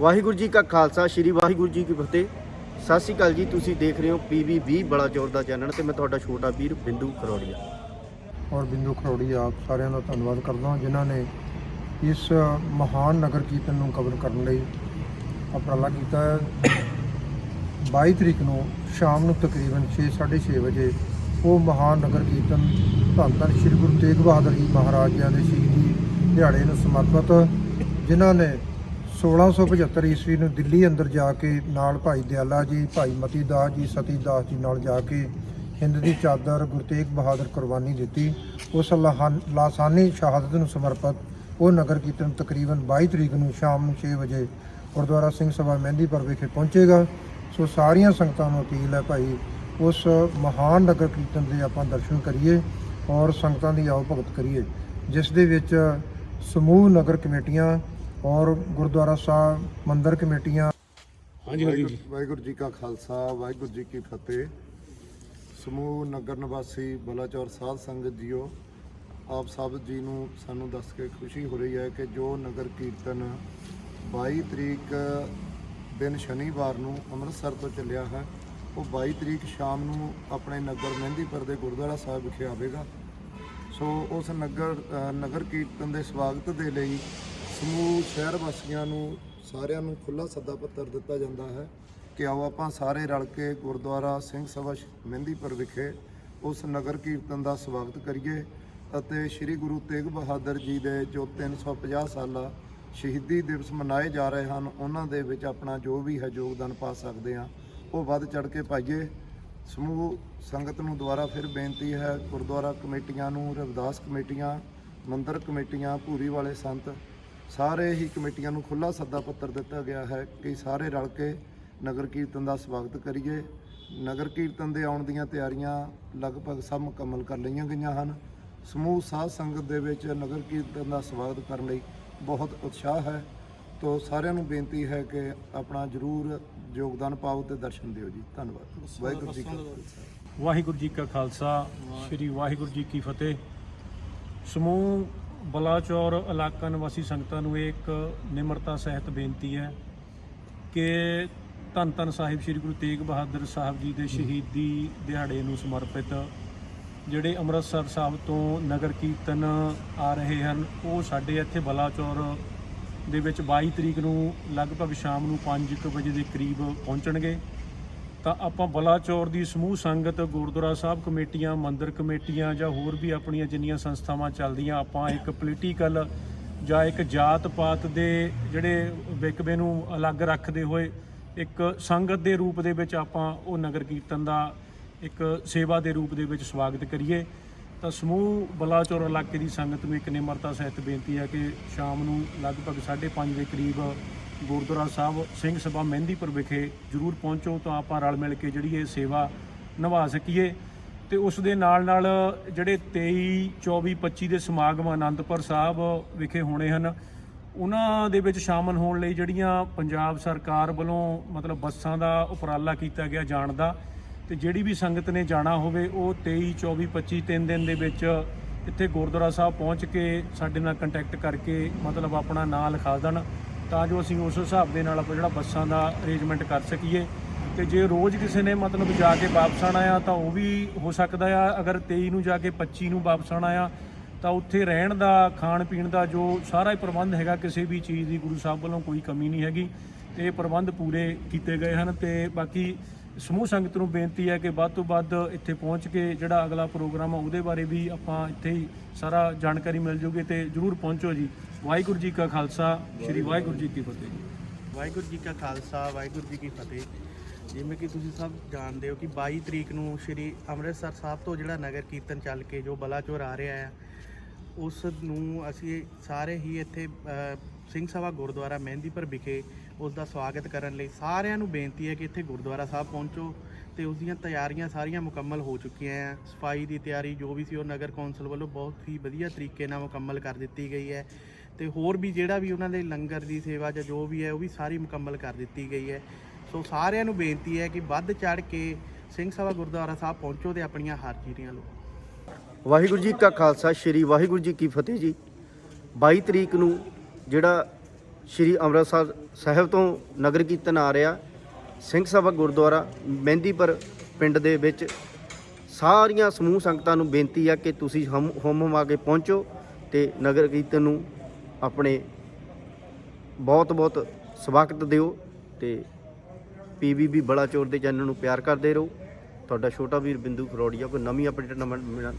ਵਾਹਿਗੁਰੂ ਜੀ ਕਾ ਖਾਲਸਾ, ਸ੍ਰੀ ਵਾਹਿਗੁਰੂ ਜੀ ਕੀ ਫਤਿਹ। ਸਤਿ ਸ਼੍ਰੀ ਅਕਾਲ ਜੀ, ਤੁਸੀਂ ਦੇਖ ਰਹੇ ਹੋ ਪੀਵੀ 20 ਬੜਾ ਚੌਰ ਦਾ ਚੈਨਲ ਤੇ ਮੈਂ ਤੁਹਾਡਾ ਛੋਟਾ ਵੀਰ ਬਿੰਦੂ ਖਰੋੜੀਆ। ਔਰ ਬਿੰਦੂ ਖਰੋੜੀ ਆਪ ਸਾਰਿਆਂ ਦਾ ਧੰਨਵਾਦ ਕਰਦਾ ਹਾਂ, ਜਿਨ੍ਹਾਂ ਨੇ ਇਸ ਮਹਾਨ ਨਗਰ ਕੀਰਤਨ ਨੂੰ ਕਵਰ ਕਰਨ ਲਈ ਉਪਰਾਲਾ ਕੀਤਾ ਹੈ। 22 ਤਰੀਕ ਨੂੰ ਸ਼ਾਮ ਨੂੰ ਤਕਰੀਬਨ 6:30 ਵਜੇ ਉਹ ਮਹਾਨ ਨਗਰ ਕੀਰਤਨ ਧੰਨ ਧੰਨ ਸ੍ਰੀ ਗੁਰੂ ਤੇਗ ਬਹਾਦਰ ਜੀ ਮਹਾਰਾਜ ਜੀ ਦੇ ਸ਼ਹੀਦੀ ਦਿਹਾੜੇ ਨੂੰ ਸਮਰਪਿਤ ਜਿਨ੍ਹਾਂ ਨੇ 1675 ਈਸਵੀ ਨੂੰ ਦਿੱਲੀ ਅੰਦਰ ਜਾ ਕੇ ਨਾਲ ਭਾਈ ਦਿਆਲਾ ਜੀ, ਭਾਈ ਮਤੀ ਦਾਸ ਜੀ, ਸਤੀ ਦਾਸ ਜੀ ਨਾਲ ਜਾ ਕੇ ਹਿੰਦ ਦੀ ਚਾਦਰ ਗੁਰੂ ਤੇਗ ਬਹਾਦਰ ਕੁਰਬਾਨੀ ਦਿੱਤੀ। ਉਸ ਲਾਹਾਨ- ਲਾਸਾਨੀ ਸ਼ਹਾਦਤ ਨੂੰ ਸਮਰਪਿਤ ਉਹ ਨਗਰ ਕੀਰਤਨ ਤਕਰੀਬਨ 22 ਤਰੀਕ ਨੂੰ ਸ਼ਾਮ ਨੂੰ 6 ਵਜੇ ਗੁਰਦੁਆਰਾ ਸਿੰਘ ਸਭਾ ਮਹਿੰਦੀਪੁਰ ਵਿਖੇ ਪਹੁੰਚੇਗਾ। ਸੋ ਸਾਰੀਆਂ ਸੰਗਤਾਂ ਨੂੰ ਅਪੀਲ ਹੈ ਭਾਈ, ਉਸ ਮਹਾਨ ਨਗਰ ਕੀਰਤਨ ਦੇ ਆਪਾਂ ਦਰਸ਼ਨ ਕਰੀਏ ਔਰ ਸੰਗਤਾਂ ਦੀ ਆਓ ਭਗਤ ਕਰੀਏ, ਜਿਸ ਦੇ ਵਿੱਚ ਸਮੂਹ ਨਗਰ ਕਮੇਟੀਆਂ ਔਰ ਗੁਰਦੁਆਰਾ ਸਾਹਿਬ ਮੰਦਿਰ ਕਮੇਟੀਆਂ। ਹਾਂਜੀ ਹਾਂਜੀ ਜੀ। ਵਾਹਿਗੁਰੂ ਜੀ ਕਾ ਖਾਲਸਾ ਵਾਹਿਗੁਰੂ ਜੀ ਕੀ ਫਤਿਹ। ਸਮੂਹ ਨਗਰ ਨਿਵਾਸੀ ਬਲਾਚੌਰ ਸਾਧ ਸੰਗਤ ਜੀਓ ਆਪ ਸਭ ਜੀ ਨੂੰ ਸਾਨੂੰ ਦੱਸ ਕੇ ਖੁਸ਼ੀ ਹੋ ਰਹੀ ਹੈ ਕਿ ਜੋ ਨਗਰ ਕੀਰਤਨ 22 ਤਰੀਕ ਦਿਨ ਸ਼ਨੀਵਾਰ ਨੂੰ ਅੰਮ੍ਰਿਤਸਰ ਤੋਂ ਚੱਲਿਆ ਹੈ ਉਹ 22 ਤਰੀਕ ਸ਼ਾਮ ਨੂੰ ਆਪਣੇ ਨਗਰ ਮਹਿੰਦੀਪੁਰ ਦੇ ਗੁਰਦੁਆਰਾ ਸਾਹਿਬ ਵਿਖੇ ਆਵੇਗਾ। ਸੋ ਉਸ ਨਗਰ ਨਗਰ ਕੀਰਤਨ ਦੇ ਸਵਾਗਤ ਦੇ ਲਈ ਸਮੂਹ ਸ਼ਹਿਰ ਵਾਸੀਆਂ ਨੂੰ ਸਾਰਿਆਂ ਨੂੰ ਖੁੱਲਾ ਸੱਦਾ ਪੱਤਰ ਦਿੱਤਾ ਜਾਂਦਾ ਹੈ ਕਿ ਆਓ ਆਪਾਂ ਸਾਰੇ ਰਲ ਕੇ ਗੁਰਦੁਆਰਾ ਸਿੰਘ ਸਭਾ ਮਹਿੰਦੀਪੁਰ ਵਿਖੇ ਉਸ ਨਗਰ ਕੀਰਤਨ ਦਾ ਸਵਾਗਤ ਕਰੀਏ ਅਤੇ ਸ੍ਰੀ ਗੁਰੂ ਤੇਗ ਬਹਾਦਰ ਜੀ ਦੇ ਜੋ 350 ਸਾਲਾ ਸ਼ਹੀਦੀ ਦਿਵਸ ਮਨਾਏ ਜਾ ਰਹੇ ਹਨ, ਉਹਨਾਂ ਦੇ ਵਿੱਚ ਆਪਣਾ ਜੋ ਵੀ ਹੈ ਯੋਗਦਾਨ ਪਾ ਸਕਦੇ ਹਾਂ। ਉਹ ਵੱਧ ਚੜ ਕੇ ਪਾਈਏ। ਸਮੂਹ ਸੰਗਤ ਨੂੰ ਦੁਆਰਾ ਫਿਰ ਬੇਨਤੀ ਹੈ, ਗੁਰਦੁਆਰਾ ਕਮੇਟੀਆਂ ਨੂੰ, ਰਵਿਦਾਸ ਕਮੇਟੀਆਂ, ਮੰਦਰ ਕਮੇਟੀਆਂ, ਭੂਰੀ ਵਾਲੇ ਸੰਤ ਸਾਰੇ ਹੀ ਕਮੇਟੀਆਂ ਨੂੰ ਖੁੱਲਾ ਸੱਦਾ ਪੱਤਰ ਦਿੱਤਾ ਗਿਆ ਹੈ ਕਿ ਸਾਰੇ ਰਲ ਕੇ ਨਗਰ ਕੀਰਤਨ ਦਾ ਸਵਾਗਤ ਕਰੀਏ। ਨਗਰ ਕੀਰਤਨ ਦੇ ਆਉਣ ਦੀਆਂ ਤਿਆਰੀਆਂ ਲਗਭਗ ਸਭ ਮੁਕੰਮਲ ਕਰ ਲਈਆਂ ਗਈਆਂ ਹਨ। ਸਮੂਹ ਸਾਧ ਸੰਗਤ ਦੇ ਵਿੱਚ ਨਗਰ ਕੀਰਤਨ ਦਾ ਸਵਾਗਤ ਕਰਨ ਲਈ ਬਹੁਤ ਉਤਸ਼ਾਹ ਹੈ। ਤੋ ਸਾਰਿਆਂ ਨੂੰ ਬੇਨਤੀ ਹੈ ਕਿ ਆਪਣਾ ਜਰੂਰ ਯੋਗਦਾਨ ਪਾਓ ਤੇ ਦਰਸ਼ਨ ਦਿਓ ਜੀ। ਧੰਨਵਾਦ। ਵਾਹਿਗੁਰੂ ਜੀ ਕਾ ਖਾਲਸਾ। ਵਾਹਿਗੁਰੂ ਜੀ ਕਾ ਖਾਲਸਾ। ਸ੍ਰੀ ਵਾਹਿਗੁਰੂ ਜੀ ਕੀ ਫਤਿਹ। ਸਮੂਹ ਬਲਾਚੌਰ ਇਲਾਕਾ ਨਿਵਾਸੀ ਸੰਗਤਾਂ ਨੂੰ ਇਹ ਇੱਕ ਨਿਮਰਤਾ ਸਹਿਤ ਬੇਨਤੀ ਹੈ ਕਿ ਧੰਨ ਧੰਨ ਸਾਹਿਬ ਸ੍ਰੀ ਗੁਰੂ ਤੇਗ ਬਹਾਦਰ ਸਾਹਿਬ ਜੀ ਦੇ ਸ਼ਹੀਦੀ ਦਿਹਾੜੇ ਨੂੰ ਸਮਰਪਿਤ ਜਿਹੜੇ ਅੰਮ੍ਰਿਤਸਰ ਸਾਹਿਬ ਤੋਂ ਨਗਰ ਕੀਰਤਨ ਆ ਰਹੇ ਹਨ, ਉਹ ਸਾਡੇ ਇੱਥੇ ਬਲਾਚੌਰ ਦੇ ਵਿੱਚ 22 ਤਰੀਕ ਨੂੰ ਲਗਭਗ ਸ਼ਾਮ ਨੂੰ 5:00 ਵਜੇ ਦੇ ਕਰੀਬ ਪਹੁੰਚਣਗੇ। ਤਾਂ ਆਪਾਂ ਬਲਾਚੌਰ ਦੀ ਸਮੂਹ ਸੰਗਤ, ਗੁਰਦੁਆਰਾ ਸਾਹਿਬ ਕਮੇਟੀਆਂ, ਮੰਦਰ ਕਮੇਟੀਆਂ ਜਾਂ ਹੋਰ ਵੀ ਆਪਣੀਆਂ ਜਿੰਨੀਆਂ ਸੰਸਥਾਵਾਂ ਚੱਲਦੀਆਂ, ਆਪਾਂ ਇੱਕ ਪੋਲੀਟੀਕਲ ਜਾਂ ਇੱਕ ਜਾਤ ਪਾਤ ਦੇ ਜਿਹੜੇ ਵਿਕਵੇ ਨੂੰ ਅਲੱਗ ਰੱਖਦੇ ਹੋਏ ਇੱਕ ਸੰਗਤ ਦੇ ਰੂਪ ਦੇ ਵਿੱਚ ਆਪਾਂ ਉਹ ਨਗਰ ਕੀਰਤਨ ਦਾ ਇੱਕ ਸੇਵਾ ਦੇ ਰੂਪ ਦੇ ਵਿੱਚ ਸਵਾਗਤ ਕਰੀਏ। ਤਾਂ ਸਮੂਹ ਬਲਾਚੌਰ ਇਲਾਕੇ ਦੀ ਸੰਗਤ ਨੂੰ ਇੱਕ ਨਿਮਰਤਾ ਸਹਿਤ ਬੇਨਤੀ ਹੈ ਕਿ ਸ਼ਾਮ ਨੂੰ ਲਗਭਗ 5:30 ਦੇ ਕਰੀਬ ਗੁਰਦੁਆਰਾ ਸਾਹਿਬ ਸਿੰਘ ਸਭਾ ਮਹਿੰਦੀਪੁਰ ਵਿਖੇ ਜਰੂਰ ਪਹੁੰਚੋ ਤਾਂ ਆਪਾਂ ਰਲ ਮਿਲ ਕੇ ਜਿਹੜੀ ਇਹ ਸੇਵਾ ਨਿਭਾ ਸਕੀਏ। ਤੇ ਉਸ ਦੇ ਨਾਲ ਨਾਲ ਜਿਹੜੇ 23 24 25 ਦੇ ਸਮਾਗਮ ਆਨੰਦਪੁਰ ਸਾਹਿਬ ਵਿਖੇ ਹੋਣੇ ਹਨ, ਉਹਨਾਂ ਦੇ ਵਿੱਚ ਸ਼ਾਮਲ ਹੋਣ ਲਈ ਜਿਹੜੀਆਂ ਪੰਜਾਬ ਸਰਕਾਰ ਵੱਲੋਂ ਮਤਲਬ ਬੱਸਾਂ ਦਾ ਉਪਰਾਲਾ ਕੀਤਾ ਗਿਆ ਜਾਣ ਦਾ, ਤੇ ਜਿਹੜੀ ਵੀ ਸੰਗਤ ਨੇ ਜਾਣਾ ਹੋਵੇ, ਉਹ 23 24 25 ਤਿੰਨ ਦਿਨ ਦੇ ਵਿੱਚ ਇੱਥੇ ਗੁਰਦੁਆਰਾ ਸਾਹਿਬ ਪਹੁੰਚ ਕੇ ਸਾਡੇ ਨਾਲ ਕੰਟੈਕਟ ਕਰਕੇ ਮਤਲਬ ਆਪਣਾ ਨਾਂ ਲਿਖਾ ਦੇਣ। ਤਾਂ ਜੋ ਅਸੀਂ ਉਸ ਹਿਸਾਬ ਦੇ ਨਾਲ ਆਪਾਂ ਜਿਹੜਾ ਬੱਸਾਂ ਦਾ ਅਰੇਂਜਮੈਂਟ ਕਰ ਸਕੀਏ। ਤੇ ਜੇ ਰੋਜ਼ ਕਿਸੇ ਨੇ ਮਤਲਬ ਜਾ ਕੇ ਵਾਪਸ ਆਉਣਾ ਆ, ਤਾਂ ਉਹ ਵੀ ਹੋ ਸਕਦਾ ਆ। ਅਗਰ 23 ਨੂੰ ਜਾ ਕੇ 25 ਨੂੰ ਵਾਪਸ ਆਉਣਾ ਆ, ਤਾਂ ਉੱਥੇ ਰਹਿਣ ਦਾ, ਖਾਣ ਪੀਣ ਦਾ ਜੋ ਸਾਰਾ ਹੀ ਪ੍ਰਬੰਧ ਹੈਗਾ, ਕਿਸੇ ਵੀ ਚੀਜ਼ ਦੀ ਗੁਰੂ ਸਾਹਿਬ ਵੱਲੋਂ ਕੋਈ ਕਮੀ ਨਹੀਂ ਹੈਗੀ। ਤੇ ਇਹ ਪ੍ਰਬੰਧ ਪੂਰੇ ਕੀਤੇ ਗਏ ਹਨ ਤੇ ਬਾਕੀ ਸਮੂਹ ਸੰਗਤ ਨੂੰ ਬੇਨਤੀ ਹੈ ਕਿ ਵੱਧ ਤੋਂ ਵੱਧ ਇੱਥੇ ਪਹੁੰਚ ਕੇ ਜਿਹੜਾ ਅਗਲਾ ਪ੍ਰੋਗਰਾਮ ਆ, ਉਹਦੇ ਬਾਰੇ ਵੀ ਆਪਾਂ ਇੱਥੇ ਹੀ ਸਾਰਾ ਜਾਣਕਾਰੀ ਮਿਲ ਜੂਗੀ ਤੇ ਜਰੂਰ ਪਹੁੰਚੋ ਜੀ। ਵਾਹਿਗੁਰੂ ਜੀ ਕਾ ਖਾਲਸਾ, ਸ੍ਰੀ ਵਾਹਿਗੁਰੂ ਜੀ ਕੀ ਫਤਿਹ। ਵਾਹਿਗੁਰੂ ਜੀ ਕਾ ਖਾਲਸਾ, ਵਾਹਿਗੁਰੂ ਜੀ ਕੀ ਫਤਿਹ। ਜਿਵੇਂ ਕਿ ਤੁਸੀਂ ਸਭ ਜਾਣਦੇ ਹੋ ਕਿ 22 ਤਰੀਕ ਨੂੰ ਸ਼੍ਰੀ ਅੰਮ੍ਰਿਤਸਰ ਸਾਹਿਬ ਤੋਂ ਜਿਹੜਾ ਨਗਰ ਕੀਰਤਨ ਚੱਲ ਕੇ ਜੋ ਬਲਾਚੌਰ ਆ ਰਿਹਾ ਹੈ, ਉਸ ਨੂੰ ਅਸੀਂ ਸਾਰੇ ਹੀ ਇੱਥੇ ਸਿੰਘ ਸਭਾ ਗੁਰਦੁਆਰਾ ਮਹਿੰਦੀਪੁਰ ਵਿਖੇ ਉਸ ਦਾ ਸਵਾਗਤ ਕਰਨ ਲਈ ਸਾਰਿਆਂ ਨੂੰ ਬੇਨਤੀ ਹੈ ਕਿ ਇੱਥੇ ਗੁਰਦੁਆਰਾ ਸਾਹਿਬ ਪਹੁੰਚੋ ਤੇ ਉਸ ਦੀਆਂ ਤਿਆਰੀਆਂ ਸਾਰੀਆਂ ਮੁਕੰਮਲ ਹੋ ਚੁੱਕੀਆਂ ਆ ਸਫ਼ਾਈ ਦੀ ਤਿਆਰੀ ਜੋ ਵੀ ਸੀ ਉਹ ਨਗਰ ਕੌਂਸਲ ਵੱਲੋਂ ਬਹੁਤ ਹੀ ਵਧੀਆ ਤਰੀਕੇ ਨਾਲ ਮੁਕੰਮਲ ਕਰ ਦਿੱਤੀ ਗਈ ਹੈ। ਤੇ ਹੋਰ ਵੀ ਜਿਹੜਾ ਵੀ ਉਹਨਾਂ ਦੇ ਲੰਗਰ ਦੀ ਸੇਵਾ ਜਾਂ ਜੋ ਵੀ ਹੈ, ਉਹ ਵੀ ਸਾਰੀ ਮੁਕੰਮਲ ਕਰ ਦਿੱਤੀ ਗਈ ਹੈ। ਸੋ ਸਾਰਿਆਂ ਨੂੰ ਬੇਨਤੀ ਹੈ ਕਿ ਵੱਧ ਚੜ ਕੇ ਸਿੰਘ ਸਭਾ ਗੁਰਦੁਆਰਾ ਸਾਹਿਬ ਪਹੁੰਚੋ ਤੇ ਆਪਣੀਆਂ ਹਾਜ਼ਰੀਆਂ ਲਓ। ਵਾਹਿਗੁਰੂ ਜੀ ਕਾ ਖਾਲਸਾ, ਸ੍ਰੀ ਵਾਹਿਗੁਰੂ ਜੀ ਕੀ ਫਤਿਹ ਜੀ। 22 ਤਰੀਕ ਨੂੰ ਜਿਹੜਾ ਸ਼੍ਰੀ ਅੰਮ੍ਰਿਤਸਰ ਸਾਹਿਬ ਤੋਂ ਨਗਰ ਕੀਰਤਨ ਆ ਰਿਹਾ, ਸਿੰਘ ਸਭਾ ਗੁਰਦੁਆਰਾ ਮਹਿੰਦੀਪੁਰ ਪਿੰਡ ਦੇ ਵਿੱਚ, ਸਾਰੀਆਂ ਸਮੂਹ ਸੰਗਤਾਂ ਨੂੰ ਬੇਨਤੀ ਆ ਕਿ ਤੁਸੀਂ ਹਮ, ਹੁਮ, ਹਮਾ ਕੇ ਪਹੁੰਚੋ ਤੇ ਨਗਰ ਕੀਰਤਨ ਨੂੰ ਆਪਣੇ ਬਹੁਤ ਬਹੁਤ ਸਵਾਗਤ ਦਿਓ ਤੇ ਪੀਬੀਬੀ ਬਲਾਚੌਰ ਦੇ ਚੈਨਲ ਨੂੰ ਪਿਆਰ ਕਰਦੇ ਰਹੋ। ਤੁਹਾਡਾ ਛੋਟਾ ਵੀਰ ਬਿੰਦੂ ਖਰੋੜੀਆ ਕੋਈ ਨਵੀਂ ਅਪਡੇਟ ਨਾਲ ਮਿਲ-